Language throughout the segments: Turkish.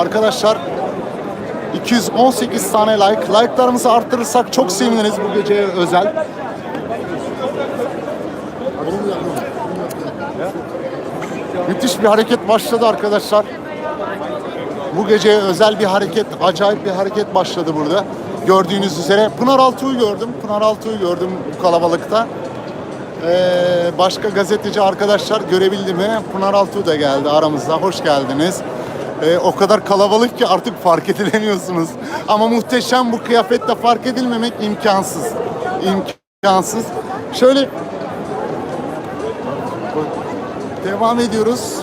Arkadaşlar 218 tane like. Like'larımızı arttırırsak çok seviniriz bu geceye özel. Müthiş bir hareket başladı arkadaşlar. Bu gece özel bir hareket, acayip bir hareket başladı burada. Gördüğünüz üzere Pınar Altuğ'u gördüm. Pınar Altuğ'u gördüm bu kalabalıkta. Ee, başka gazeteci arkadaşlar görebildi mi? Pınar Altuğ da geldi aramızda. Hoş geldiniz. Ee, o kadar kalabalık ki artık fark edilemiyorsunuz. Ama muhteşem bu kıyafetle fark edilmemek imkansız. İmkansız. Şöyle devam ediyoruz.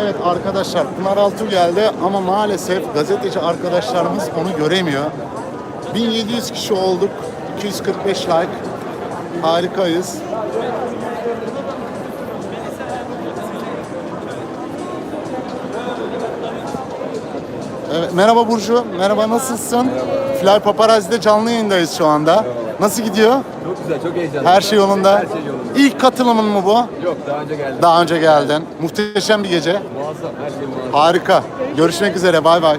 Evet arkadaşlar Pınar Altuğ geldi ama maalesef gazeteci arkadaşlarımız onu göremiyor. 1700 kişi olduk. 245 like. Harikayız. Evet, merhaba Burcu. Merhaba nasılsın? Fly Paparazzi'de canlı yayındayız şu anda. Nasıl gidiyor? Çok güzel, çok heyecanlı. Her şey yolunda. Her şey yolunda. İlk katılımın mı bu? Yok, daha önce geldim. Daha önce geldin. Muhteşem bir gece. Muazzam, her şey muazzam. Harika. Görüşmek üzere. Bay bay.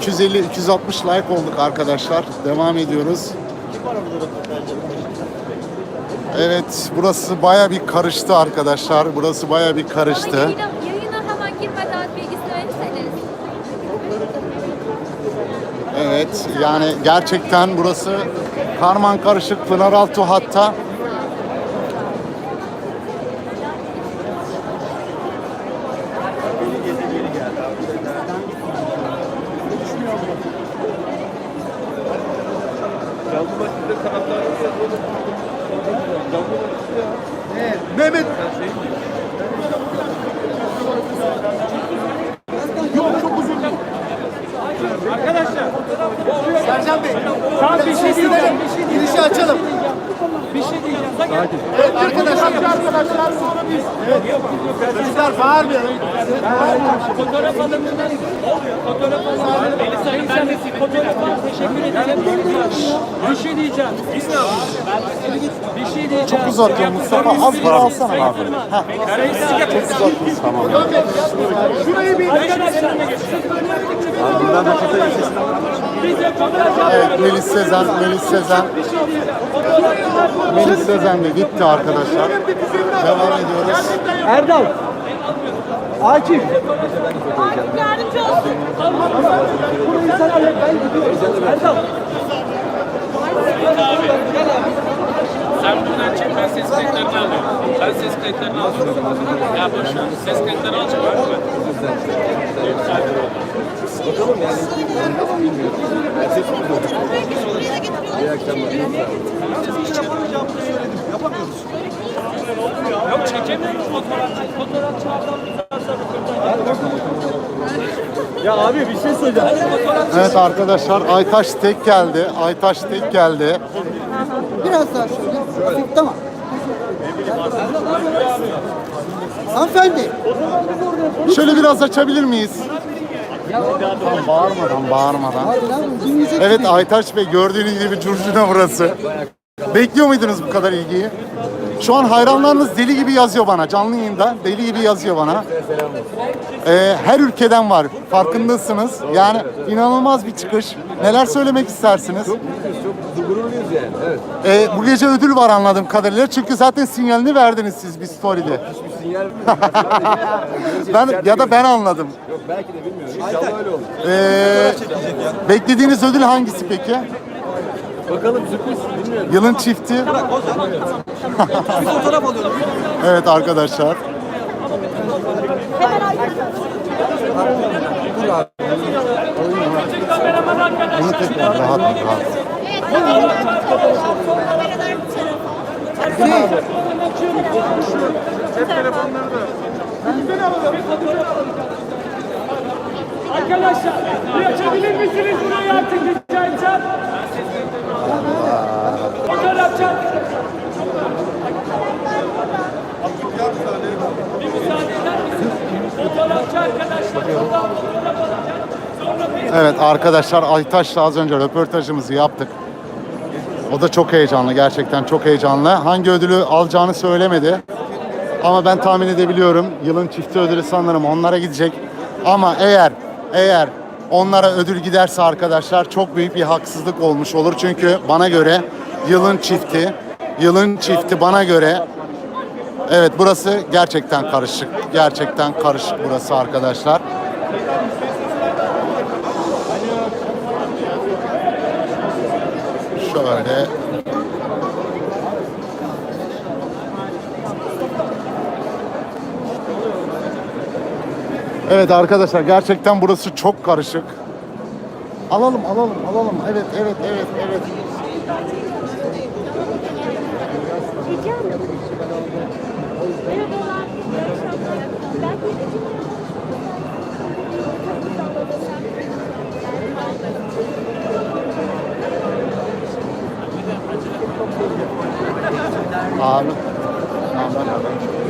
...250-260 like olduk arkadaşlar. Devam ediyoruz. Evet, burası baya bir karıştı arkadaşlar. Burası baya bir karıştı. yayına, yayına hemen girmeden bilgisini verirseniz. Evet, yani gerçekten burası karman karışık. Pınaraltı hatta. Mehmet. Yok çok uzun. Arkadaşlar. Sercan Bey. Tamam bir şey diyeceğim. Girişi açalım. Bir şey diyeceğim. Evet arkadaşlar. Arkadaşlar sonra biz. Evet. Çocuklar bağırmayalım. Fotoğraf alımından fotoğraf Melisa Hanım ben de fotoğrafa teşekkür ederim. Bir şey diyeceğim. Biz ne yapıyoruz? Bir şey diyeceğim. Çok uzatıyor Mustafa. Az bir alsana abi. Çok uzatmış. Tamam. Şurayı bir Arkadaşlar. Bize fotoğraf Evet, Melis Sezen, Melis Sezen. Melis Sezen de gitti arkadaşlar. Devam ediyoruz. Erdal. Akif. Artık yardımcı olsun. Burayı sen hallet ben gidiyorum. Erdal. Sen buradan çek ben ses kayıtlarını alıyorum. Ben ses kayıtlarını alıyorum. Ya boş ver. Ses kayıtlarını alacağım. Bakalım yani. Bilmiyorum. Her şey sürpriz oldu. İyi akşamlar. Yok çekemiyorum fotoğrafçı. Fotoğrafçılardan bir Ya abi bir şey söyleyeceğim. Evet arkadaşlar Aytaş tek geldi. Aytaş tek geldi. Biraz daha şöyle. Tamam. Hanımefendi. Şöyle biraz açabilir miyiz? Tamam, bağırmadan, bağırmadan. Evet. Aytaç Bey gördüğünüz gibi curcuna burası. Bekliyor muydunuz bu kadar ilgiyi? Şu an hayranlarınız deli gibi yazıyor bana. Canlı yayında deli gibi yazıyor bana. Ee, her ülkeden var. Farkındasınız. Yani inanılmaz bir çıkış. Neler söylemek istersiniz? Çok çok gururluyuz yani. Evet. Ee, bu gece ödül var anladığım kadarıyla. Çünkü zaten sinyalini verdiniz siz bir story'de. Hiçbir sinyal Ben ya da ben anladım. Yok belki de bilmiyorum. İnşallah öyle olur. Ee, beklediğiniz ödül hangisi peki? Bakalım sürpriz. Bilmiyorum. Yılın çifti. evet arkadaşlar. Bunu tekrar rahat rahat. Kameralar bu tarafa. Arkadaşlar bir açabilir misiniz burayı artık rica edeceğim. Fotoğrafçı. Bir müsaade eder misiniz? Fotoğrafçı arkadaşlar şuradan fotoğraf alacak. Sonra bir Evet arkadaşlar Aytaş'la az önce röportajımızı yaptık. O da çok heyecanlı. Gerçekten çok heyecanlı. Hangi ödülü alacağını söylemedi. Ama ben tahmin edebiliyorum. Yılın çifti ödülü sanırım onlara gidecek. Ama eğer eğer onlara ödül giderse arkadaşlar çok büyük bir haksızlık olmuş olur. Çünkü bana göre yılın çifti, yılın çifti bana göre Evet burası gerçekten karışık. Gerçekten karışık burası arkadaşlar. Şöyle Evet arkadaşlar gerçekten burası çok karışık. Alalım alalım alalım. Evet evet evet evet. Aman Allah'ım.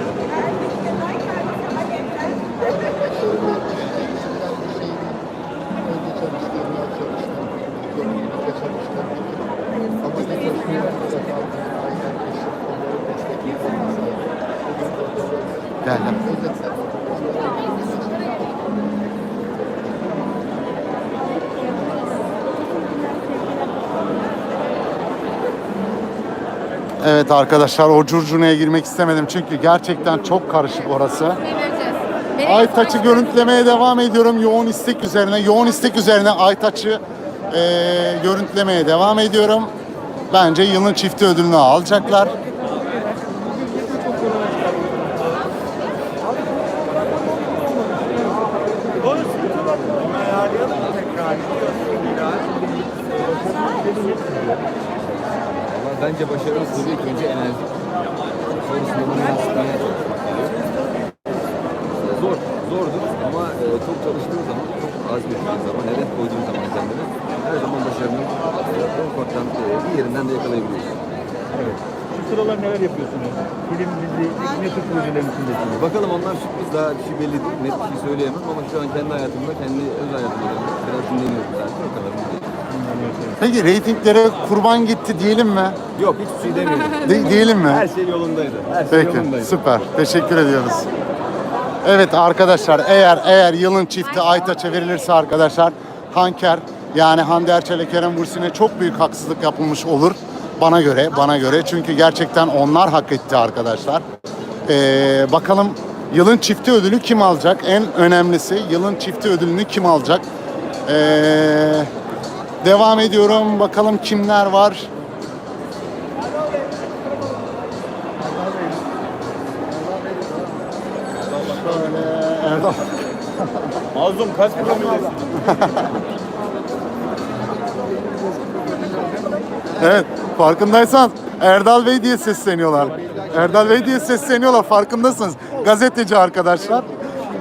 Geldim. Evet arkadaşlar o curcunaya girmek istemedim çünkü gerçekten çok karışık orası. Aytaç'ı görüntülemeye devam ediyorum yoğun istek üzerine. Yoğun istek üzerine Aytaç'ı eee görüntülemeye devam ediyorum. Bence yılın çifti ödülünü alacaklar. Bence başarının sırrı ilk önce enerji. Sonrasında bunu yansıtmaya çalışmak gerekiyor. Zor, zordur ama e, çok çalıştığın zaman, çok azmettiğin zaman, hedef koyduğun zaman kendine her zaman başarının e, ufaktan e, bir yerinden de yakalayabiliyorsun. Evet. Şu sıralar neler yapıyorsunuz? Film, dizi, ne tür projelerin içindesiniz? Bakalım onlar sürpriz daha bir şey belli değil. Net bir şey söyleyemem ama şu an kendi hayatımda, kendi öz hayatımda biraz dinleniyorum zaten. O kadar. Peki reytinglere kurban gitti diyelim mi? Yok hiçbir şey demiyorum. De- diyelim mi? Her şey yolundaydı. Her şey Peki yolundaydı. süper. Teşekkür ediyoruz. Evet arkadaşlar eğer eğer yılın çifti Aytaç'a verilirse arkadaşlar Hanker yani Hande Erçel'e Kerem Bürsin'e çok büyük haksızlık yapılmış olur. Bana göre, bana göre. Çünkü gerçekten onlar hak etti arkadaşlar. Ee, bakalım yılın çifti ödülü kim alacak? En önemlisi yılın çifti ödülünü kim alacak? Ee, devam ediyorum. Bakalım kimler var? Şöyle Erdal. Mazlum kaç promillesin? Evet, farkındaysan Erdal Bey diye sesleniyorlar. Erdal Bey diye sesleniyorlar, farkındasınız. Gazeteci arkadaşlar.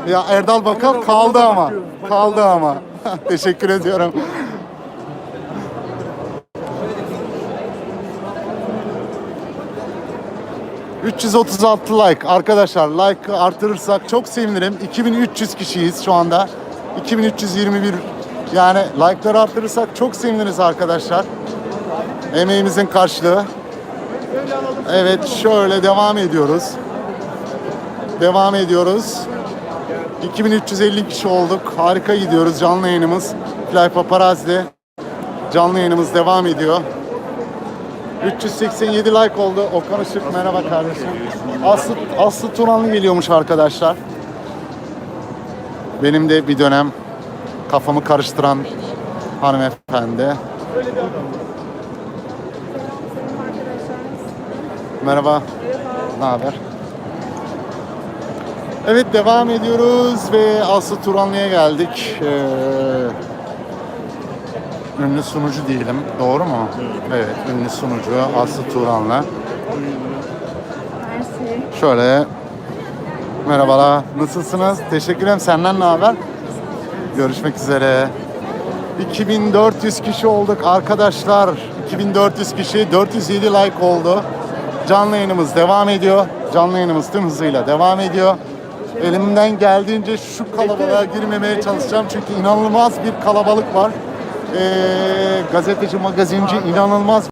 Ya Erdal Bakal kaldı ama. Kaldı ama. Teşekkür ediyorum. ...336 like. Arkadaşlar like artırırsak çok sevinirim. 2300 kişiyiz şu anda. 2321 yani like'ları artırırsak çok seviniriz arkadaşlar. Emeğimizin karşılığı. Evet şöyle devam ediyoruz. Devam ediyoruz. 2350 kişi olduk. Harika gidiyoruz canlı yayınımız. Fly Paparazzi'de canlı yayınımız devam ediyor. 387 like oldu. Okan Işık merhaba kardeşim. Aslı, Aslı Turanlı geliyormuş arkadaşlar. Benim de bir dönem kafamı karıştıran hanımefendi. Merhaba. Ne haber? Evet devam ediyoruz ve Aslı Turanlı'ya geldik. Ee, ünlü sunucu diyelim. Doğru mu? Evet. ünlü sunucu Aslı Turanlı. Şöyle Merhabalar. Nasılsınız? Teşekkür ederim. Senden ne haber? Görüşmek üzere. 2400 kişi olduk arkadaşlar. 2400 kişi, 407 like oldu. Canlı yayınımız devam ediyor. Canlı yayınımız tüm hızıyla devam ediyor. Elimden geldiğince şu kalabalığa girmemeye çalışacağım çünkü inanılmaz bir kalabalık var. Ee, gazeteci, magazinci inanılmaz